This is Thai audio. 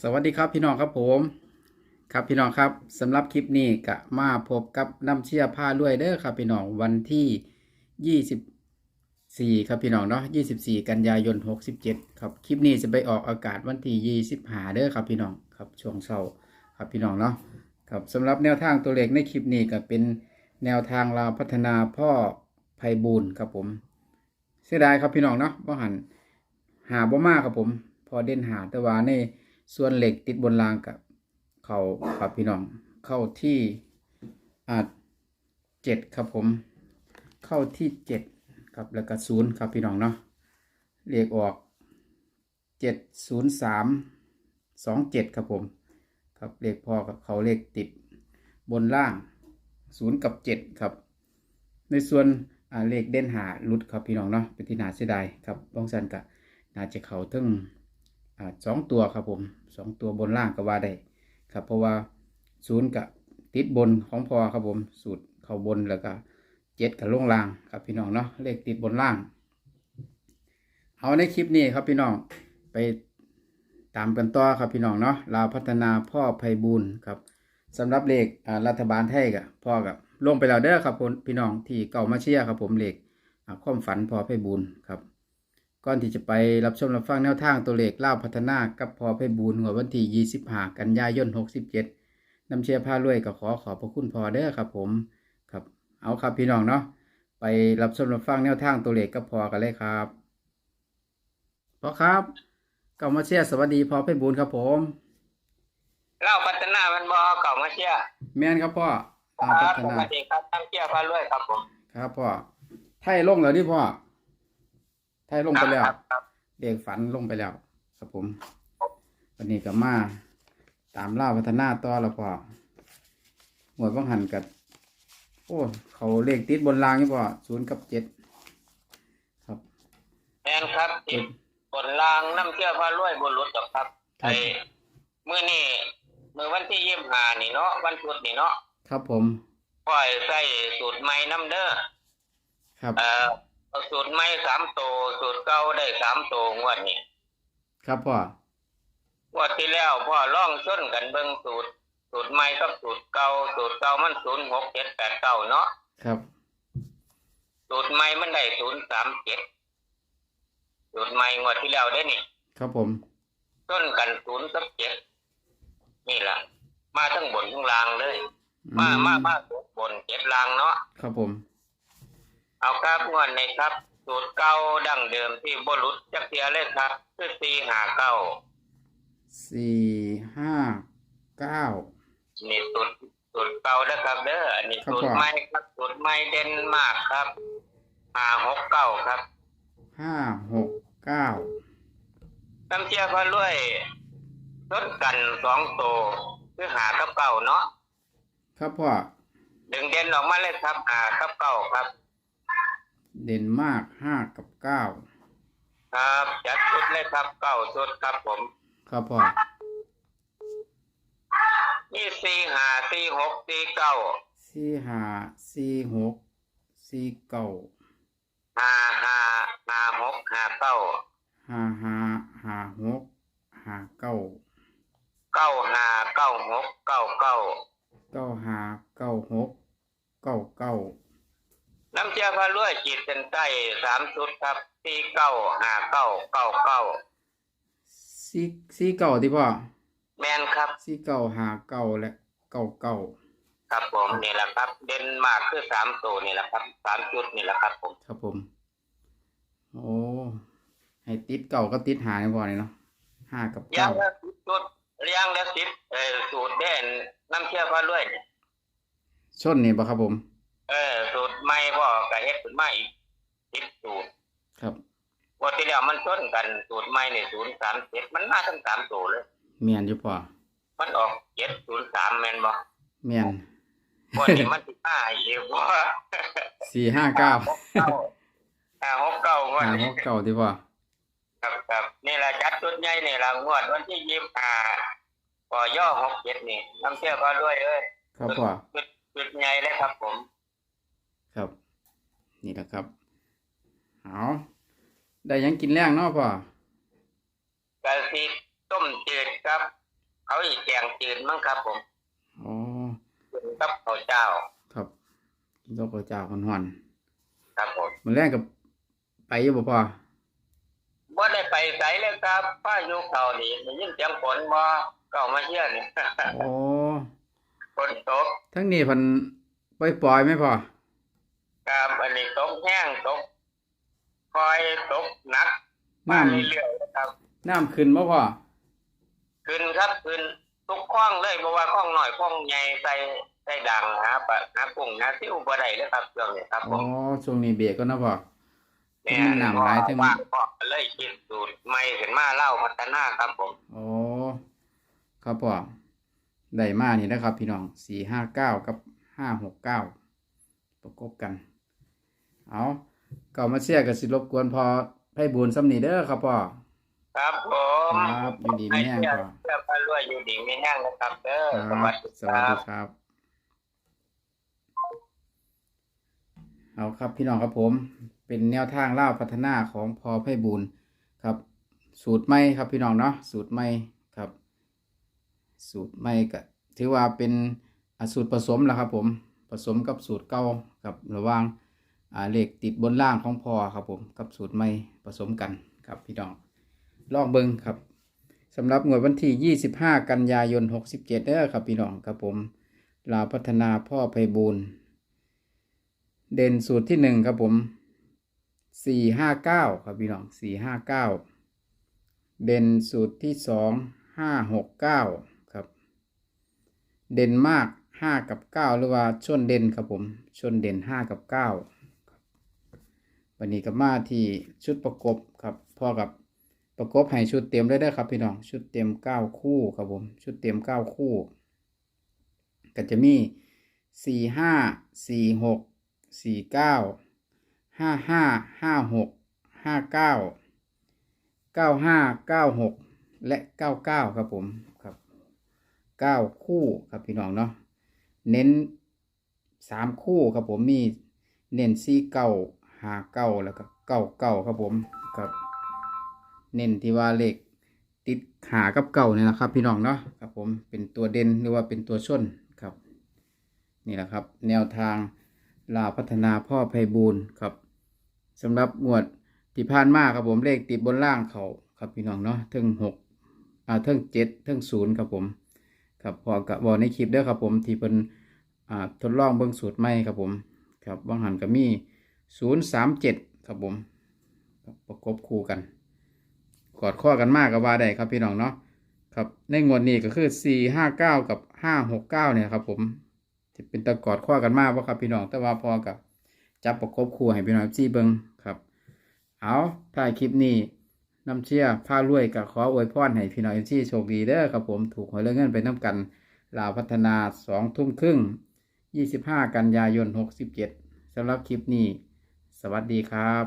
สวัสดีครับพี่น้องครับผม ครับพี่น้องครับสำหรับคลิปนี้ก็มาพบกับน้ำเชี่ยผ้าด้วยเด้อครับพี่น้องวันที่ 24 ครับพี่น้องเนาะ24 กันยายน 67 ครับคลิปนี้จะไปออกอากาศวันที่25เด้อครับพี่น้องครับช่วงเช้าครับพี่น้องเนาะครับสำหรับแนวทางตัวเลขในคลิปนี้ก็เป็นแนวทางเราพัฒนาพ่อไพบูลครับผม เสียดายครับพี่น้องเนาะบ่หันหาบ่มากครับผม พอเด่นหาแต่ว่าใน ส่วนเหล็กติดบนรางกับเขาครับพี่น้อง เข้าที่อ่าเจ็ดครับผม เข้าที่เจ็ดครับแล้วก็ศูนย์ครับพี่น้องเนาะเลขออกเจ็ดศูนย์สามสองเจ็ดครับผม ครับเลขพอกับเขาเลขติดบนล่างศูนย์กับเจ็ดครับ ในส่วนอ่าเลขเด่นหาลุดครับพี่น้องเนาะเป็นที่น่าเสียดายครับบ้องซันกะน่าจะเขาถึง อ่าสองตัวครับผมสองตัวบนล่างก็ว่าได้ครับเพราะว่าศูนย์กับติดบนของพอครับผมสูตรเขาบนแล้วก็เจ็ดกับลงล่างครับพี่น้องเนาะเลขติดบนล่าง เอาในคลิปนี้ครับพี่น้องไปตามกันต่อครับพี่น้องเนาะลาวพัฒนาพ่อไพบูลย์ครับสำหรับเลขรัฐบาลไทยกับพ่อกับลงไปแล้วเด้อครับผมพี่น้องที่เก่ามาเชียร์ครับผมเลขความฝันพอไพบูลย์ครับ ก่อนที่จะไปรับชมรับฟังแนวทางตัวเลขล่าวพัฒนากับพอไพบูลย์หัวดวันที่25 กันยายน 67นำเชียร์ผ้ารวยก็ขอขอบพระคุณพอเด้อครับผมครับเอาครับพี่น้องเนาะไปรับชมรับฟังแนวทางตัวเลขกับพอกันเลยครับพอครับเก่ามาเชียร์สวัสดีพอไพบูลย์ครับผมเล่าพัฒนามันบอเก่ามาเชียร์แม่นครับพ่อคลาวพัรับฒสนาวัสดีครับตั้งเชียร์พาด้วยครับผมครับพ่อไทยลงแล้วนี่พ่อ ไทยลงไปแล้วครับครับเด็กฝันลงไปแล้ว ครับผม วันนี้ก็มาตามล่าพัฒนาต่อแล้วพ่อหมวดบังหันกับโอ้เขาเลขติดบนรางนี่พ่อศูนย์กับเจ็ดครับแมนครับติดบนรางน้ำเชียร์พาด้วยบนรถกับครับครับไอ้มือนี่มือวันที่ยี่สิบห้านี่เนาะวันพุธนี่เนาะครับผมปล่อยใส่สูตรใหม่น้ำเด้อครับเอ่อ เอาสูตรใหม่สามโตวสูตรเก่าได้สามโตวงวดนี้ครับพ่อ งวดที่แล้วพ่อล่องส้นกันเบิ่งสูตร สูตรใหม่กับสูตรเก่าสูตรเก่ามันศูนย์หกเจ็ดแปดเก้าเนาะครับ สูตรใหม่มันได้ศูนย์สามเจ็ดสูตรใหม่งวดที่แล้วได้นี่ครับผมต้นกันศูนย์กับเจ็ดนี่แหละมาทั้งบนทั้งล่างเลยมาอืมามาบนเจ็ดล่างเนาะ ครับผม เอาครับงวดในครับ สูตรเก่าดั้งเดิมที่บรุษจักเทียเลยครับ คือสี่หาเก้าสี่ห้าเก้านี่สูตรสูตรเก่านะครับเด้ออันนี้ครับสูตรผมใหม่ครับสูตรใหม่เด่นมากครับห้าหกเก้าครับห้าหกเก้าน้ำเชียร์พอรวยลดกันสองโตวคือหากับเก่าเนาะครับพ่อดึงเด่นออกมาเลยครับหากับเก่าครับ เด่นมากห้ากับเก้าครับจัดชุดเลยครับเก่าชุดครับผม ครับพ่อนี่สี่หาสี่หกสี่เก้าสี่ห้าสี่หกสี่เก้าห้าห้าห้าหกห้าเก้าห้าห้าห้าหกห้าเก้าเก้าห้าเก้าหกเก้าเก้าเก้าห้าเก้าหกเก้าเก้า น้ำเชียร์พอรวย จิตเส้นใต้สามชุดครับสี่เก้าห้าเก้าเก้าเก้าสี่สี่เก้าที่พ่อแมนครับ สี่เก้าห้าเก้าและเก้าเก้าครับผมนี่แหละครับ เด่นมากคือสามตัวนี่แหละครับสามชุดนี่แหละครับผมครับผม โอ้ให้ติดเก้าก็ติดหาในพ่อเลยเนาะห้ากับยัเก้างละสิบชุดเรียงละสิบเออสูตรเด่นน้ำเชียร์พอรวยเนี่ยชนนี่ปะครับผม เออสูตรใหม่พ่อกะเฮ็ดขึ้นมาอีก สิบสูตรครับงวันที่แล้วมันชนกันสูตรใหม่นี่ศูนย์สามเจ็ดมันมาทั้งสามตัวเลยเมียนอยู่พ่อมันออกเจ็ดศูนย์สามแมนบ่เมียนวันนี้มันสิห้าอีกบ่สี่ห้าเก้าห้าหกเก้าวันห้าหนี้กเก้าที่พ่อครับครับนี่แหละจัดชุดใหญ่นี่ละงวดวันที่ยี่สิบห้าก็ย่อหกเจ็ดนี่น้ำเชื่อก็ด้วยเอ้ยครับพ่อชุดชุดใหญ่เลยครับผม ครับ นี่แหละครับ เอาได้หยังกินแรงเนาะพ่อกะสิต้มจืดครับ เขาอีกแกงจืดมั้งครับผมอ๋อกินกับข้าวเจ้า ครับกินข้าวเปล่าเจ้าห่อนครับผมๆมันแรกกับไปอยู่บ่พอบ่ได้ไปไสเลยครับพายุเขานี่ได้ยินเสียงฝนบ่ก็เอามาเชื่อนี่โอ้ฝนตกทั้งนี้เพันปล่อยปล่อยๆไหมพอครับอันนี้ตกแห้งตก คอยตกหนักน้มาเรื่อยๆครับำน้ำขึ้นบ่พอขึ้นครับขึ้นทุกคล้องเลยบ่ว่าคล้องหน่อยคล้องใหญ่ใส่ใส่ดังหาปะหากุ้งหาซิวบ่ได้เลยครับช่วงนี้ครับผอ๋อมช่วงนี้เบรกก็นะพอแม่มันหนำหลายทั้งว่างก็เลยคิดสูตรใหม่ขึ้นมาเล่าพัฒนาครับผม อ๋อครับพอได้มานี่นะครับ พี่น้องสี่ห้าเก้ากับห้าหกเก้าประกบกัน เอา เก่ามาเชียร์กับสิรบกวนพอให้บุญซ้ำนี่เด้อครับพ่อ ครับผมครับอยู่ดีไม่แห้งเชื่อพ่อเชื่อพระรวยอยู่ดีไม่แห้งนะครับเด้อคสรัวับสดีสควัสรัดีบครับ เอาครับพี่น้องครับผม เป็นแนวทางเล่าพัฒนาของพอไพบูลย์ครับ สูตรใหม่ครับพี่น้องเนาะสูตรใหม่ครับ สูตรใหม่ก็ถือว่าเป็นอ่าสูตรผสมแหละครับ ผมผสมกับสูตรเก่ากับระหว่างอ่า เลขติดบนล่างของพอครับผมกับสูตรใหม่ผสมกันครับพี่น้องลองเบิ้งครับสำหรับงวดวันที่ 25 กันยายน 67เด้อครับพี่น้องครับผมลาพัฒนาพ่อไพบูลเด่นสูตรที่หนึ่งครับผมสี่ห้าเก้าครับพี่น้องสี่ห้าเก้าเด่นสูตรที่สองห้าหกเก้าครับ เด่นมากห้ากับเก้าหรือว่าชนเด่นครับผม ชนเด่นห้ากับเก้า วันนี้กับมาที่ชุดประกบครับพ่อกับประกบให้ชุดเต็มได้ได้ครับพี่น้องชุดเต็มเก้าคู่ครับผมชุดเต็มเก้าคู่ก็จะมีสี่ห้าสี่หกสี่เก้าห้าห้าห้าหกห้าเก้าเก้าห้าเก้าหกและเก้าเก้าครับผมครับเก้าคู่ครับพี่น้องเนาะเน้นสามคู่ครับผมมีเน้นสี่เก้า หาเก้าแล้วก็เก้าเก้าครับผมครับ เน้นที่ว่าเลขติดหากับเก่าเนี่ยนะครับ พี่น้องเนาะครับผมเป็นตัวเด่นหรือว่าเป็นตัวชนครับ นี่แหละครับ แนวทางลาพัฒนาพ่อไพบูลครับสำหรับงวดที่ผ่านมาครับผมเลขติดบนล่างเขาครับพี่น้องเนาะเทิงหกอ่าเทิงเจ็ดเทิงศูนย์ครับผมครับพอกับบอในคลิปด้อครับผมที่เป็นอ่าทดลองเบิ่งสูตรใหม่ครับผมครับบางหันก็มี ศูนย์สามเจ็ดครับผม ประกบคู่กัน กอดข้อกันมากกับว่าได้ครับพี่น้องเนาะครับในงวดนี้ก็คือสี่ห้าเก้ากับห้าหกเก้าเนี่ยครับผมที่เป็นตะกอดข้อกันมากว่าครับพี่น้องแต่ว่าพอกับจับประกบคู่ให้พี่น้องจี้เบิงครับ เอาถ่ายคลิปนี้น้ำเชี่ยผ้ารวยกับขออวยพรให้พี่น้องจี้โชคดีเด้อครับผมถูกหวยเรื่องเงินไปน้ำกันลาวพัฒนาสองทุ่มครึ่งยี่สิบห้ากันยายนหกสิบเจ็ดสำหรับคลิปนี้ สวัสดีครับ